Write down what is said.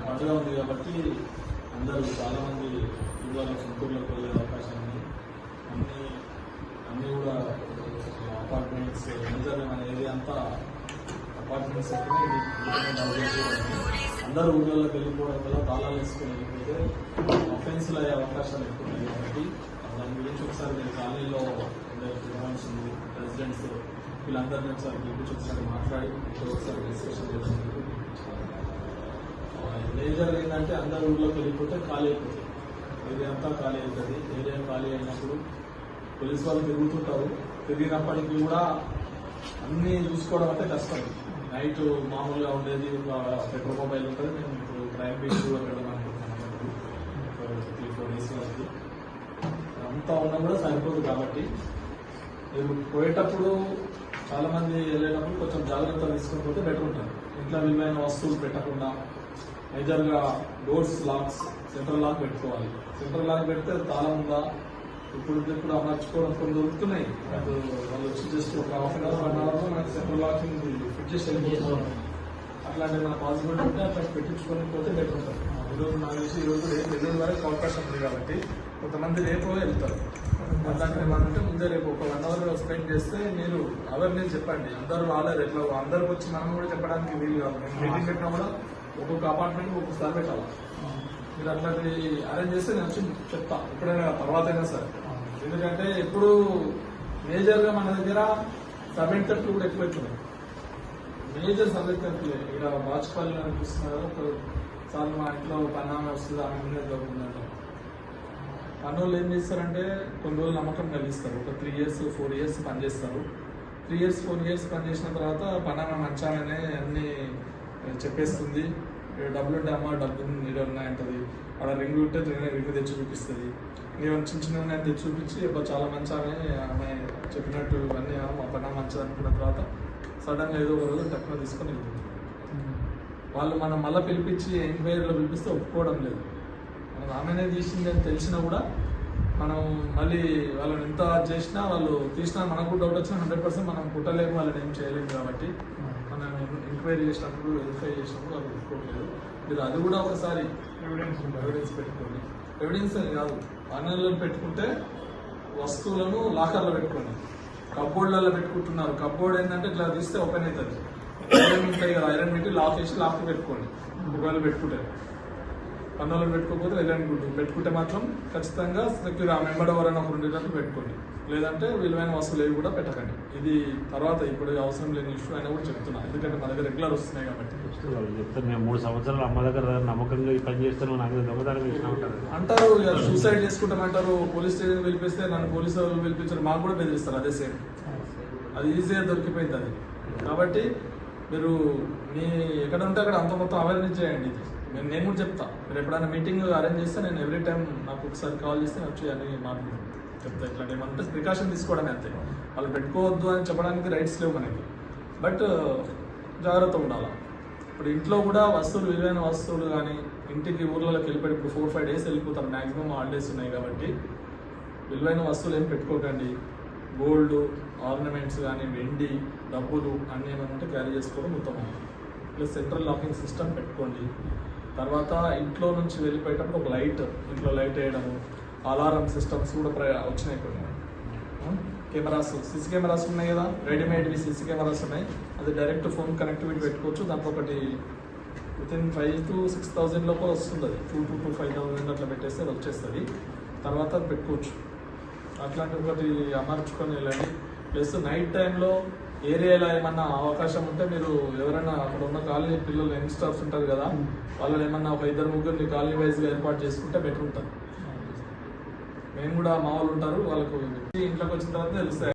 పండుగ ఉంది కాబట్టి అందరూ చాలా మంది ఇవాళ సొంతూరులోకి వెళ్ళే అవకాశం ఉంది అన్ని అన్ని కూడా అపార్ట్మెంట్స్ మేజర్ మన ఏరియా అంతా అపార్ట్మెంట్స్ అందరూ ఊళ్ళలోకి వెళ్ళిపోవడం వల్ల తాళాలు వేసుకుని వెళ్ళిపోతే అఫెన్స్లు అయ్యే అవకాశాలు ఎక్కువ ఉన్నాయి కాబట్టి వీళ్ళందరినీ ఒకసారి పిలిపించి ఒకసారి మాట్లాడి ఒకసారి డిస్కషన్ చేసినందుకు మేజర్ ఏంటంటే అందరు ఊళ్ళోకి వెళ్ళిపోతే ఖాళీ అయిపోతుంది ఏరియా అంతా ఖాళీ అవుతుంది. ఏరియా ఖాళీ అయినప్పుడు పోలీస్ వాళ్ళు తిరుగుతుంటారు. తిరిగినప్పటికీ కూడా అన్ని చూసుకోవడం అంటే కష్టం. నైట్ మామూలుగా ఉండేది పెట్రోల్ మొబైల్ ఉంటుంది. మేము ఇప్పుడు క్రైమ్ బీచ్ కూడా పెడదాం అనుకుంటున్నాం. త్రీ ఫోర్ డేస్ వరకు. అంతా ఉన్నా కూడా సరిపోదు కాబట్టి మీరు పోయేటప్పుడు చాలా మంది వెళ్ళేటప్పుడు కొంచెం జాగ్రత్త తీసుకుని పోతే బెటర్ ఉంటుంది. ఇంట్లో విలువైన వస్తువులు పెట్టకుండా మేజర్గా డోర్స్ లాక్స్ సెంట్రల్ లాక్ పెట్టుకోవాలి. సెంట్రల్ లాక్ పెడితే తాళం ఉందా? ఇప్పుడు ఇప్పుడు అమర్చుకోవడం కొన్ని దొరుకుతున్నాయి. అది వాళ్ళు వచ్చి జస్ట్ ఒక హాఫ్ అన్ అవర్ వన్ అవర్లో మనకి సెంట్రల్ లాకింగ్ ఫిట్ చేసి వెళ్ళిపోతున్నాం అట్లాంటి మన పాసిబిలిటీ ఉంటే అట్లా పెట్టించుకొని పోతే బెటర్ ఉంటుంది. ఈరోజు నాకు తెలిసి ఈరోజు ఎల్లుండి వరకు అవకాశం ఉంది కాబట్టి కొంతమంది రేపు వెళ్తారు. అట్లాంటి అంటే ముందే రేపు ఒక వన్ అవర్ స్పెండ్ చేస్తే మీరు అవేర్నెస్ చెప్పండి. అందరూ రాలేరు. ఎట్లా? అందరికి వచ్చి మనం కూడా చెప్పడానికి వీలు కాదు. మేము మీటింగ్ పెట్టినా కూడా ఒక్కొక్క అపార్ట్మెంట్ ఒక్కొక్క ఒక్కొక్కసారి పెట్టాలి. మీరు అట్లాంటి అరేంజ్ చేస్తే నేను వచ్చి చెప్తా. ఎప్పుడైనా తర్వాత అయినా సరే. ఎందుకంటే ఇప్పుడు మేజర్గా మన దగ్గర సబ్మిట్ తట్లు కూడా ఎక్కువ అవుతున్నాయి మేజర్ సబ్జెక్ట్ అంటే ఇక్కడ వాజ్పేయి అనిపిస్తున్నారు సార్ మా ఇంట్లో పన్నామే వస్తుంది. ఆమె ముందే పనులు ఏం చేస్తారంటే కొన్ని రోజులు నమ్మకం కలిగిస్తారు. ఒక త్రీ ఇయర్స్ ఫోర్ ఇయర్స్ పనిచేస్తారు త్రీ ఇయర్స్ ఫోర్ ఇయర్స్ పనిచేసిన తర్వాత పన్నామ మంచాలనే అన్ని చెప్పేస్తుంది. డబ్బులు ఉంటే అమ్మ డబ్బులు నీళ్ళు ఉన్నాయంటది అక్కడ రింగ్ ఉంటే రింగ్ తెచ్చి చూపిస్తుంది. ఏమైనా చిన్న చిన్న తెచ్చి చూపించి అబ్బా చాలా మంచి ఆమె ఆమె చెప్పినట్టు ఇవన్నీ మా పన్నా మంచిది అనుకున్న తర్వాత సడన్గా ఏదో ఒక రోజు టక్కున తీసుకొని వెళ్తుంది వాళ్ళు మనం మళ్ళీ పిలిపించి ఎంక్వైరీలో పిలిపిస్తే ఒప్పుకోవడం లేదు. ఆమెనే తీసింది అని తెలిసినా కూడా మనం మళ్ళీ వాళ్ళని ఎంత చేసినా వాళ్ళు తీసినా మనకు డౌట్ వచ్చినా హండ్రెడ్ పర్సెంట్ మనం పుట్టలేము వాళ్ళని ఏం చేయలేము కాబట్టి మనం ఎంక్వైరీ చేసినప్పుడు వెరిఫై చేసినప్పుడు వాళ్ళు ఒప్పుకోవట్లేదు మీరు అది కూడా ఒకసారి ఎవిడెన్స్ ఎవిడెన్స్ పెట్టుకోండి. ఎవిడెన్స్ అని కాదు. పనులను పెట్టుకుంటే వస్తువులను లాకర్లో పెట్టుకోండి. కబ్బోర్డ్లలో పెట్టుకుంటున్నారు. కబ్బోర్డ్ ఏంటంటే ఇట్లా తీస్తే ఓపెన్ అవుతుంది. ఐరన్ ఉంటాయి కదా ఐరన్ పెట్టి లాక్ చేసి లాక్ పెట్టుకోండి. ఒకవేళ పెట్టుకుంటే. పన్నులను పెట్టుకోకపోతే గుడ్డు పెట్టుకుంటే మాత్రం ఖచ్చితంగా సెక్యూర్ ఆ మెంబర్ ఎవరైనా ఒకరు ఉండేటట్టు పెట్టుకోండి. లేదంటే విలువైన వస్తువులు ఏవి కూడా పెట్టకండి. ఇది తర్వాత ఇప్పుడు అవసరం లేని ఇష్యూ అయినా కూడా చెప్తున్నా. ఎందుకంటే మా దగ్గర రెగ్యులర్ వస్తున్నాయి కాబట్టి. మేము మూడు సంవత్సరాలు అమ్మ దగ్గర నమ్మకంగా ఈ పని చేస్తాను నాకు దొంగతనం అంటారు సూసైడ్ చేసుకుంటామంటారు పోలీస్ స్టేషన్ పిలిపిస్తే నన్ను పోలీసు వాళ్ళు పిలిపించారు. మాకు కూడా బెదిరిస్తారు. అదే సేమ్ అది ఈజీగా దొరికిపోయింది అది. కాబట్టి మీరు మీ ఎక్కడ ఉంటే అక్కడ అంత మొత్తం అవేర్నెస్ చేయండి. ఇది నేను నేను కూడా చెప్తా. మీరు ఎప్పుడైనా మీటింగ్ అరేంజ్ చేస్తే నేను ఎవ్రీ టైం నాకు ఒకసారి కాల్ చేస్తే నేను వచ్చి అని మాట్లాడుతాను చెప్తా ఇట్లాంటి ఏమంటే ప్రికాషన్ తీసుకోవడమే అంతే. వాళ్ళు పెట్టుకోవద్దు అని చెప్పడానికి రైట్స్ లేవు మనకి. బట్ జాగ్రత్త ఉండాలి? ఇప్పుడు ఇంట్లో కూడా వస్తువులు విలువైన వస్తువులు కానీ ఇంటికి ఊర్లలోకి వెళ్ళిపోయి ఇప్పుడు ఫోర్ ఫైవ్ డేస్ వెళ్ళిపోతారు. మ్యాక్సిమం హాలిడేస్ ఉన్నాయి కాబట్టి విలువైన వస్తువులు ఏం పెట్టుకోకండి. గోల్డ్ ఆర్నమెంట్స్ కానీ వెండి డబ్బులు అన్నీ ఏమైనా ఉంటే క్యారీ చేసుకోవడం ఉత్తమం. ప్లస్ సెంట్రల్ లాకింగ్ సిస్టమ్ పెట్టుకోండి. తర్వాత ఇంట్లో నుంచి వెళ్ళిపోయేటప్పుడు ఒక లైట్ ఇంట్లో లైట్ వేయడము అలారం సిస్టమ్స్ కూడా ప్ర వచ్చినాయి కొన్ని. కెమెరాస్ సిసి కెమెరాస్ ఉన్నాయి కదా? రెడీమేడ్ సిసి కెమెరాస్ ఉన్నాయి. అది డైరెక్ట్ ఫోన్ కనెక్టివిటీ పెట్టుకోవచ్చు. దాంట్లో ఒకటి within five to six thousand లోపల వస్తుంది అది. Two to two five thousand అట్లా పెట్టేస్తే అది వచ్చేస్తుంది. తర్వాత అది పెట్టుకోవచ్చు. అట్లాంటి ఒకటి అమర్చుకొని వెళ్ళండి. ప్లస్ నైట్ టైంలో ఏరియాలో ఏమన్నా అవకాశం ఉంటే మీరు ఎవరైనా అక్కడ ఉన్న కాలనీ పిల్లలు యంగ్స్టర్స్ ఉంటారు కదా వాళ్ళని ఏమన్నా ఒక ఇద్దరు ముగ్గురిని కాలనీ వైజ్గా ఏర్పాటు చేసుకుంటే బెటర్ ఉంటుంది. మేము కూడా మా వాళ్ళు ఉంటారు వాళ్ళకు ఇంట్లోకి వచ్చిన తర్వాత తెలుస్తాయి.